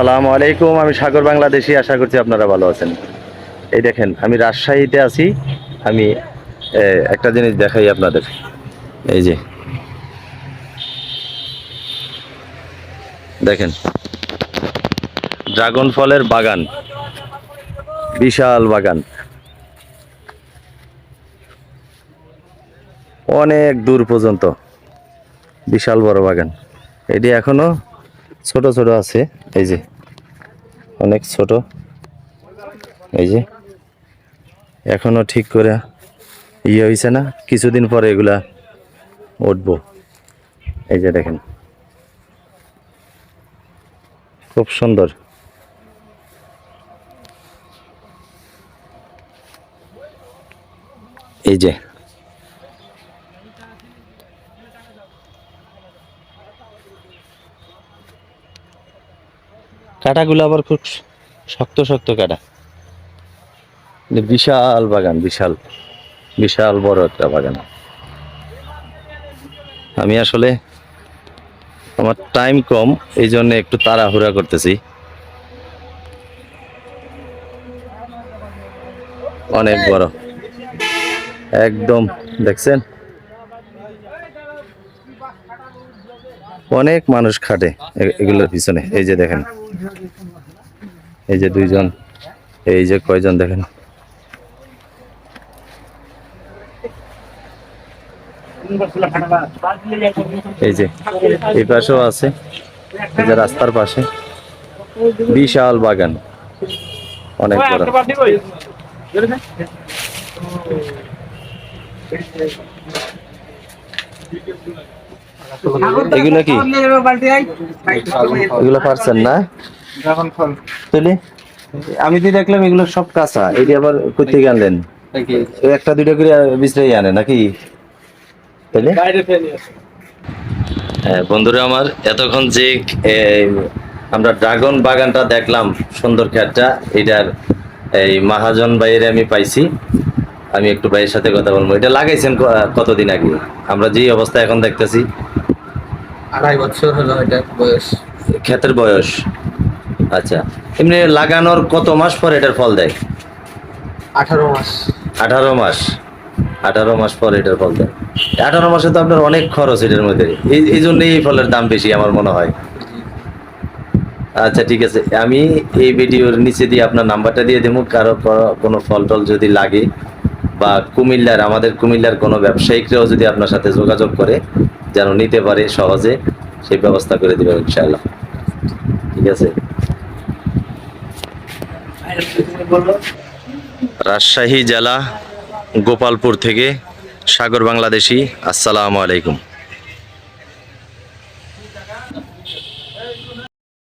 আসসালামু আলাইকুম, আমি সাগর বাংলাদেশি, আশা করছি আপনারা ভালো আছেন। এই দেখেন, আমি রাজশাহীতে আছি, আমি একটা জিনিস দেখাই আপনাদের। এই যে। দেখেন। ড্রাগন ফলের বাগান। বিশাল বাগান। অনেক দূর পর্যন্ত। বিশাল বড় বাগান। এটি এখনও ছোট ছোট আছে, এই যে। অনেক ছোট। এই যে, এখনও ঠিক করে ইয়ে হয়েছে না? কিছুদিন পরে এগুলা উঠবো। এই যে দেখেন। খুব সুন্দর। এই যে কাটাগুলো আবার খুব শক্ত শক্ত কাটা। বিশাল বাগান, বিশাল বিশাল বড় একটা বাগান। আমি আসলে আমার টাইম কম এই জন্য একটু তাড়াহুড়া করতেছি। অনেক বড়। একদম, দেখছেন? অনেক মানুষ খাটে এগুলোর পিছনে। এই যে দেখেন। এই যে দুইজন, এই যে কয়জন দেখেন। এই যে, এই পাশেও আছে। এই যে রাস্তার পাশে। বিশাল বাগান। অনেক বড়। এগুলো কি? এগুলো পারছেন না? তাহলে আমি তো দেখলাম এগুলো সব কাঁচা এটি আবার করতে আনলেন? একটা দুইটা করে বিশ্রাই আনে নাকি? তাহলে হ্যাঁ বন্ধুরা আমার এতক্ষণ যে আমরা ড্রাগন বাগানটা দেখলাম সুন্দর খেতটা এটার এই মহাজন ভাইয়ের আমি পাইছি। আমি একটু ভাইয়ের সাথে কথা বলব। এটা লাগাইছেন কতদিন আগে? আমরা যে অবস্থা এখন দেখতেছি। আড়াই বছর হলো এটা বয়স। ক্ষেতের বয়স। আচ্ছা। এমনি লাগানোর কত মাস পর এটার ফল দেয়? আঠারো মাস। আঠারো মাস। আঠারো মাস পর এটার ফল দেয়। আঠারো মাসে তো আপনার অনেক খরচ এটার মধ্যে। এই জন্যই এই ফলের দাম বেশি আমার মনে হয়। আচ্ছা ঠিক আছে। আমি এই ভিডিওর নিচে দিয়ে আপনার নাম্বারটা দিয়ে দেবো। কারও কোনো ফল টল যদি লাগে বা কুমিল্লার, আমাদের কুমিল্লার কোনো ব্যবসায়িকরাও যদি আপনার সাথে যোগাযোগ করে, যেন নিতে পারে সহজে, সেই ব্যবস্থা করে দেবেন ইনশাআল্লাহ। ঠিক আছে? রাজশাহী জেলা গোপালপুর থেকে সাগর বাংলাদেশি, আসসালামু আলাইকুম।